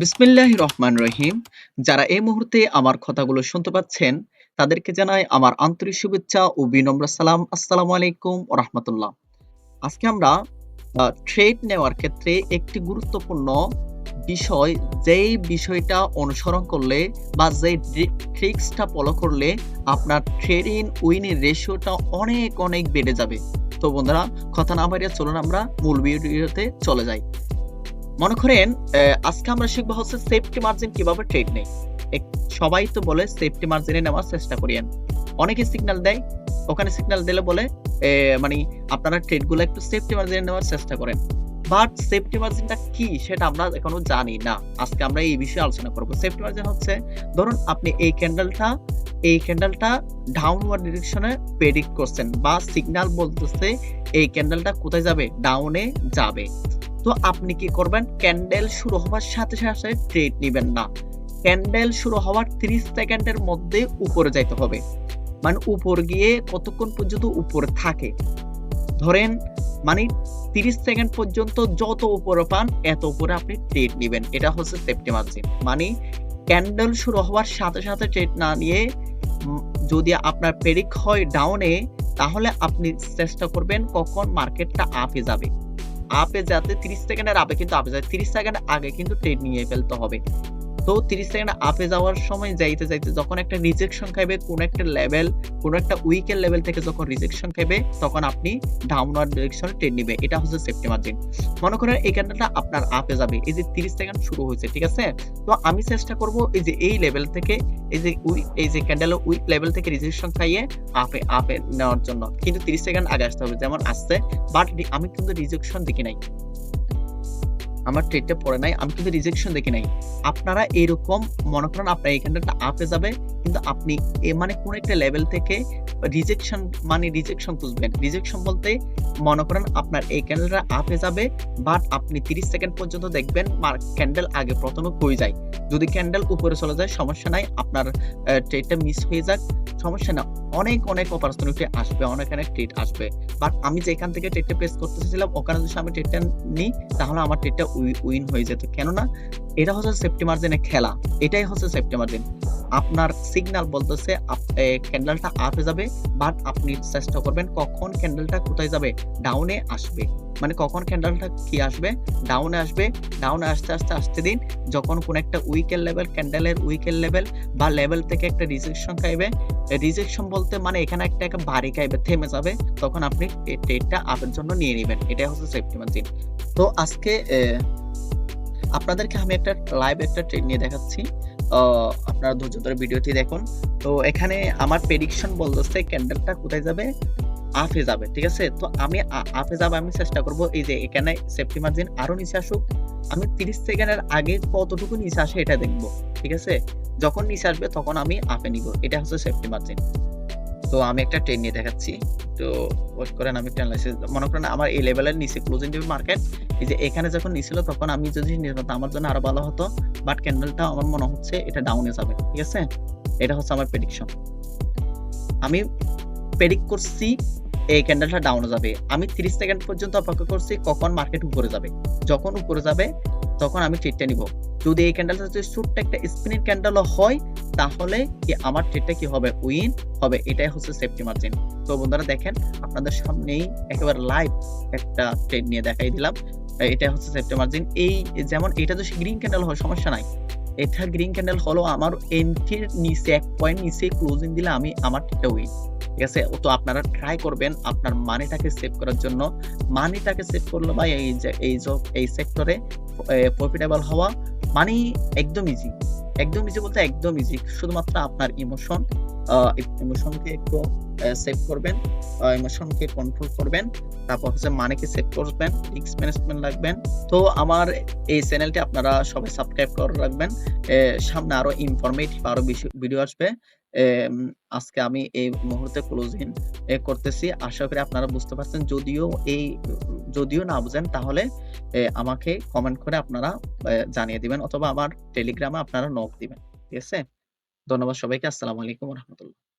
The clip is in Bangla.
বিসমিল্লাহির রহমান রহিম। যারা এই মুহূর্তে আমার কথাগুলো শুনতে পাচ্ছেন, তাদেরকে জানাই আমার আন্তরিক শুভেচ্ছা ও বিনম্র সালাম। আসসালামু আলাইকুম রাহমাতুল্লাহ। আজকে আমরা ট্রেড নেওয়ার ক্ষেত্রে একটি গুরুত্বপূর্ণ বিষয়, যেই বিষয়টা অনুসরণ করলে বা যে ট্রিক্সটা ফলো করলে আপনার ট্রেড ট্রেডিং উইনের রেশিওটা অনেক, অনেক বেড়ে যাবে। তো বন্ধুরা কথা না বাড়িয়ে চলুন আমরা মূল ভিডিওতে চলে যাই। মনে করেন আজকে আমরা শিখব হচ্ছে সেফটি মার্জিন কীভাবে ট্রেড নেই। সবাই তো বলে সেফটি মার্জিনে নেওয়ার চেষ্টা করিয়েন। অনেকে সিগন্যাল দেয়। ওখানে সিগন্যাল দিলে বলে মানি আপনারা ট্রেডগুলো একটু সেফটি মার্জিনে নেওয়ার চেষ্টা করেন। বাট সেফটি মার্জিনটা কি সেটা আমরা এখনও জানি না। আজকে আমরা এই বিষয়ে আলোচনা করব। সেফটি মার্জিন হচ্ছে, ধরুন আপনি এই ক্যান্ডেলটা এই ক্যান্ডেলটা ডাউনওয়ার্ড ডিরেকশন প্রেডিক্ট করছেন বা সিগন্যাল বলতেছে এই ক্যান্ডেলটা কোথায় যাবে? ডাউনে যাবে। তো আপনি কি করবেন? ক্যান্ডেল শুরু হওয়ার সাথে, সাথে ট্রেড নিবেন না। ক্যান্ডেল শুরু হওয়ার ৩০ সেকেন্ডের মধ্যে উপরে যাইতে হবে। মানে উপর গিয়ে কতক্ষণ পর্যন্ত উপরে থাকে। ধরেন মানে ৩০ সেকেন্ড পর্যন্ত যত উপরে পান এত উপরে আপনি ট্রেড নিবেন। এটা হচ্ছে সেফটি মার্জিন। মানে ক্যান্ডেল শুরু হওয়ার সাথে, সাথে ট্রেড না নিয়ে যদি আপনার পেরিক হয় ডাউনে তাহলে আপনি চেষ্টা করবেন কখন মার্কেটটা আপে যাবে। আপে যাতে ৩০ সেকেন্ডের আপে কিন্তু আপে যায়। ৩০ সেকেন্ড আগে কিন্তু ট্রেড নিয়ে ফেলতে হবে। তো ৩০ সেকেন্ড আপে যাওয়ার সময় যাইতে, যাইতে যখন একটা রিজেকশন খাইবে কোন একটা লেভেল, কোন একটা উইকের লেভেল থেকে যখন রিজেকশন খাইবে তখন আপনি ডাউনওয়ার্ড ডিরেকশন এ ট্রেড নিবে। এটা হচ্ছে সেফটি মার্জিন। মনে করেন এই ক্যান্ডেলটা আপনার আপে যাবে। এই যে ৩০ সেকেন্ড শুরু হয়েছে ঠিক আছে? তো আমি চেষ্টা করব এই যে এই লেভেল থেকে এই যে উই এই যে ক্যান্ডেলের উইক লেভেল থেকে রিজেকশন খাইয়ে আপে আপে নেওয়ার জন্য। কিন্তু ৩০ সেকেন্ড আগে আসতে হবে। যেমন আসছে বাট আমি কিন্তু রিজেকশন দেখি নাই। আমার ট্রেডটা পড়ে নাই। আমি কিন্তু রিজেকশন দেখি নাই। আপনারা এরকম মনে করেন আপনার ক্যান্ডেলটা আপে যাবে, কিন্তু আপনি এ মানে কোন একটা লেভেল থেকে রিজেকশন মানে রিজেকশন খুঁজবেন। রিজেকশন বলতে মনে করেন আপনার এই ক্যান্ডেলটা আপে যাবে বাট আপনি ৩০ সেকেন্ড পর্যন্ত দেখবেন মার ক্যান্ডেল আগে প্রথমে কই যায়। যদি ক্যান্ডেল উপরে চলে যায়, সমস্যা নাই। আপনার ট্রেডটা মিস হয়ে যাক সমস্যা না। অনেক, অনেক অপরচুনিটি আসবে, অনেক, অনেক ট্রেড আসবে। বাট আমি যেখান থেকে ট্রেডটা প্লেস করতে চেয়েছিলাম ওখানে যদি আমি ট্রেডটা নিই তাহলে আমার ট্রেডটা উইন হয়ে যেত। কেননা এটা হচ্ছে সেফটি মার্জিনের খেলা। এটাই হচ্ছে সেফটি মার্জিন। আপনার সিগন্যাল বলতেছে ক্যান্ডেলটা আপে যাবে বাট আপনি চেষ্টা করবেন কখন ক্যান্ডেলটা কোথায় যাবে? ডাউনে আসবে। মানে কখন ক্যান্ডেলটা কি আসবে? ডাউনে আসবে। ডাউনে আসতে, আসতে, আসতে দিন। যখন কোন একটা উইকের লেভেল ক্যান্ডেলের উইকের লেভেল বা লেভেল থেকে একটা রিজেকশন খাইবে। রিজেকশন বলতে মানে এখানে একটা, একটা বাড়ি খাইবে, থেমে যাবে। তখন আপনি ট্রেডটা আপের জন্য নিয়ে নেবেন এটাই হচ্ছে সেফটি মার্জিন। তো আজকে আপনাদেরকে আমি একটা লাইভ একটা ট্রেড নিয়ে দেখাচ্ছি। আপনারা ধৈর্য ধরে ভিডিওটি দেখুন। তো এখানে আমার প্রেডিকশন বলতেছে ক্যান্ডেলটা কোথায় যাবে? আপে যাবে। ঠিক আছে? তো আমি আ, আপে যাবে আমি চেষ্টা করব এই যে এখানে সেফটি মার্জিন আরও নিচে আসুক। আমি ৩০ সেকেন্ডের আগে কতটুকু নিচে আসে এটা দেখব। ঠিক আছে? যখন নিচে আসবে তখন আমি আপে নিব। এটা হচ্ছে সেফটি মার্জিন। তো আমি একটা ট্রেড নিয়ে দেখাচ্ছি। তো ওয়েট করেন আমি একটা এনালাইসিস মনে করেন আমার এই লেভেলের নিচে ক্লোজিং দিবে মার্কেট। এই যে এখানে যখন নিছিল তখন আমি যদি নিতাম আমার জন্য আরও ভালো হতো। বাট ক্যান্ডেলটা আমার মনে হচ্ছে এটা ডাউনে যাবে। ঠিক আছে? এটা হচ্ছে আমার প্রেডিকশন। আমি প্রেডিক্ট করছি এই ক্যান্ডেলটা ডাউনে যাবে। আমি ৩০ সেকেন্ড পর্যন্ত অপেক্ষা করছি কখন মার্কেট উপরে যাবে। যখন উপরে যাবে, তখন আমি ট্রেডটা নিব। যদি এই ক্যান্ডেলটা যদি ছোট্ট একটা স্পিনিং ক্যান্ডেলও হয়, তাহলে কি আমার ট্রেডটা কি হবে? উইন হবে। এটাই হচ্ছে সেফটি মার্জিন। তো বন্ধুরা দেখেন, আপনাদের সামনেই একেবারে লাইভ একটা ট্রেড নিয়ে দেখাই দিলাম। এটাই হচ্ছে সেফটি মার্জিন। এই যেমন এটা যদি গ্রিন ক্যান্ডেল হয়, সমস্যা নাই। এটা গ্রিন ক্যান্ডেল হলো আমার এন্ট্রির নিচে, এক পয়েন্ট নিচে ক্লোজিং দিলে আমি আমার ট্রেডটা উইন। ঠিক আছে? তো আপনারা ট্রাই করবেন আপনার মানিটাকে সেভ করার জন্য। মানিটাকে সেভ করলে ভাই এই যে, এই জব এই সেক্টরে প্রফিটেবল হওয়া মানি একদম ইজি। একদম ইজি বলতে একদম ইজি। শুধুমাত্র আপনার ইমোশন ইমোশনকে একটু সেভ করবেন। ইমোশনকে কন্ট্রোল করবেন। তারপর হচ্ছে মানিকে সেভ করবেন। রিস্ক ম্যানেজমেন্ট রাখবেন। তো আমার এই চ্যানেলটি আপনারা সবাই সাবস্ক্রাইব করে রাখবেন। সামনে আরও ইনফরমেটিভ আরও ভিডিও আসবে। আজকে আমি এই মুহূর্তে ক্লোজিং করতেছি। আশা করি আপনারা বুঝতে পারছেন। যদিও এই, যদিও না বুঝেন, তাহলে আমাকে কমেন্ট করে আপনারা জানিয়ে দিবেন, অথবা আমার টেলিগ্রামে আপনারা নক দিবেন। ঠিক আছে? ধন্যবাদ সবাইকে। আসসালামু আলাইকুম রাহমাতুল্লাহ।